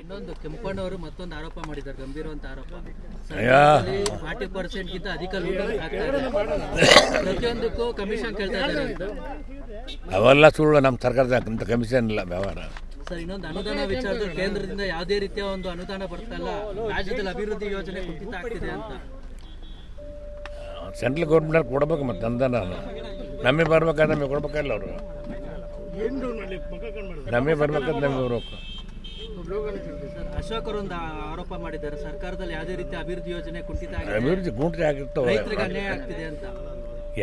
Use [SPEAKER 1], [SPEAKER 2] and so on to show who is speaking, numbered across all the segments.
[SPEAKER 1] ಇನ್ನೊಂದು ಕೆಂಪಣ್ಣವರು ಮತ್ತೊಂದು ಆರೋಪ ಮಾಡಿದ್ದಾರೆ ಗಂಭೀರವಂತ ಆರೋಪ. ಫಾರ್ಟಿ ಪರ್ಸೆಂಟ್ ಗಿಂತ ಅಧಿಕ ಪ್ರತಿಯೊಂದಕ್ಕೂ ಕಮಿಷನ್ ಕೇಳ್ತಾ ಇದ್ದಾರೆ
[SPEAKER 2] ಅವೆಲ್ಲ ಸುಳ್ಳು ನಮ್ಮ ಸರ್ಕಾರದ ಕಮಿಷನ್ ಇಲ್ಲ ವ್ಯವಹಾರ.
[SPEAKER 1] ಸರ್ ಇನ್ನೊಂದು ಅನುದಾನ ವಿಚಾರದಲ್ಲಿ ಕೇಂದ್ರದಿಂದ ಯಾವುದೇ ರೀತಿಯ ಒಂದು ಅನುದಾನ ಬರ್ತಾ ಇಲ್ಲ ರಾಜ್ಯದಲ್ಲಿ ಅಭಿವೃದ್ಧಿ ಯೋಜನೆ ಕುಂಠಿತ ಆಗ್ತಿದೆ ಅಂತ.
[SPEAKER 2] ಸೆಂಟ್ರಲ್ ಗೌರ್ಮೆಂಟ್ ಕೊಡ್ಬೇಕು ಮತ್ತೆ ಅನುದಾನ. ನಮಗೆ ಬರ್ಬೇಕಾದ್ರೆ ನಮಗೆ ಕೊಡ್ಬೇಕಲ್ಲ ಅವರು? ನಮಗೆ ಬರ್ಬೇಕಾದ್ರೆ ನಮಗೆ ಬರ್ಬೇಕು
[SPEAKER 1] ಅಶೋಕ್ ಅವರು ಒಂದು ಆರೋಪ ಮಾಡಿದ್ದಾರೆ. ಸರ್ಕಾರದಲ್ಲಿ ಯಾವುದೇ ರೀತಿ ಅಭಿವೃದ್ಧಿ ಯೋಜನೆ ಕುಂಠಿತ
[SPEAKER 2] ಅಭಿವೃದ್ಧಿ ಕುಂಠಿತ ಆಗಿರ್ತವೆ.
[SPEAKER 1] ರೈತರಿಗೆ ಅನ್ಯಾಯ ಆಗ್ತಿದೆ ಅಂತ.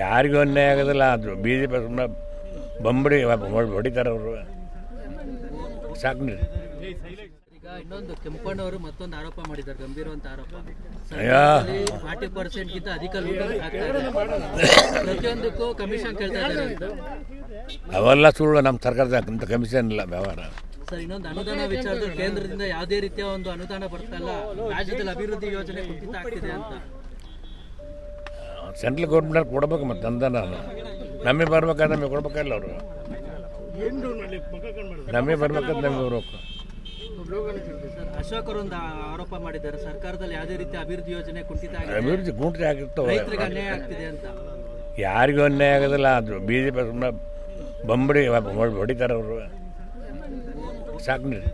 [SPEAKER 2] ಯಾರಿಗೂ ಅನ್ಯಾಯ ಆಗೋದಿಲ್ಲ. ಅದು ಬಿ ಜೆ ಪಿ ಸುಮ್ಮನೆ ಬಂಬಡಿ ಹೊಡಿತಾರೆ ಅವರು. ಸಾಕು
[SPEAKER 1] ಈಗ ಇನ್ನೊಂದು ಕೆಂಪಣ್ಣವರು ಮತ್ತೊಂದು ಆರೋಪ ಮಾಡಿದ್ದಾರೆ. ಗಂಭೀರವಂತ ಆರೋಪ. ಫಾರ್ಟಿ ಪರ್ಸೆಂಟ್ ಗಿಂತ ಅಧಿಕ ಲೂಟ ಆಗ್ತಾ ಇದೆ. ಪ್ರತಿಯೊಂದಕ್ಕೂ ಕಮಿಷನ್ ಕೇಳ್ತಾ ಇದ್ದಾರೆ ಅಂತ.
[SPEAKER 2] ಅವೆಲ್ಲ ಸುಳ್ಳು. ನಮ್ಮ ಸರ್ಕಾರದ ಕಮಿಷನ್ ಇಲ್ಲ ವ್ಯವಹಾರ.
[SPEAKER 1] ಸರ್ ಇನ್ನೊಂದು ಅನುದಾನ ವಿಚಾರದ ಕೇಂದ್ರದಿಂದ ಯಾವುದೇ ರೀತಿಯ ಒಂದು ಅನುದಾನ ಬರ್ತಲ್ಲ ರಾಜ್ಯದಲ್ಲಿ ಅಭಿವೃದ್ಧಿ ಯೋಜನೆ ಕುಂಠಿತ ಆಗ್ತಿದೆ ಅಂತ.
[SPEAKER 2] ಸೆಂಟ್ರಲ್ ಗೌರ್ಮೆಂಟ್ ಕೊಡ್ಬೇಕು ಮತ್ತೆ ಅನುದಾನ ನಮಗೆ ಬರ್ಬೇಕಾದ್ರೆ ನಮಗೆ ಕೊಡ್ಬೇಕಲ್ಲ ಅವರು. ನಮಗೆ ಬರ್ಬೇಕಾದ್ರೆ ನಮಗೆ ಬರ್ಬೇಕು
[SPEAKER 1] ಸರ್ ಅಶೋಕ್ ಅವರು ಒಂದು ಆರೋಪ ಮಾಡಿದ್ದಾರೆ ಸರ್ಕಾರದಲ್ಲಿ ಯಾವುದೇ ರೀತಿ ಅಭಿವೃದ್ಧಿ ಯೋಜನೆ ಕುಂಠಿತ ಆಗಿದೆ.
[SPEAKER 2] ಅಭಿವೃದ್ಧಿ ಕುಂಠಿತ ಆಗಿರ್ತವೆ.
[SPEAKER 1] ರೈತರಿಗೆ ಅನ್ಯಾಯ ಆಗ್ತಿದೆ ಅಂತ.
[SPEAKER 2] ಯಾರಿಗೂ ಅನ್ಯಾಯ ಆಗೋದಿಲ್ಲ ಅದು ಬಿ ಜೆ ಪಿ ಸುಮ್ಮನೆ ಬಂಬಡಿ ಹೊಡಿತಾರೆ ಅವರು. ಸಾಕು ನೀಡಿ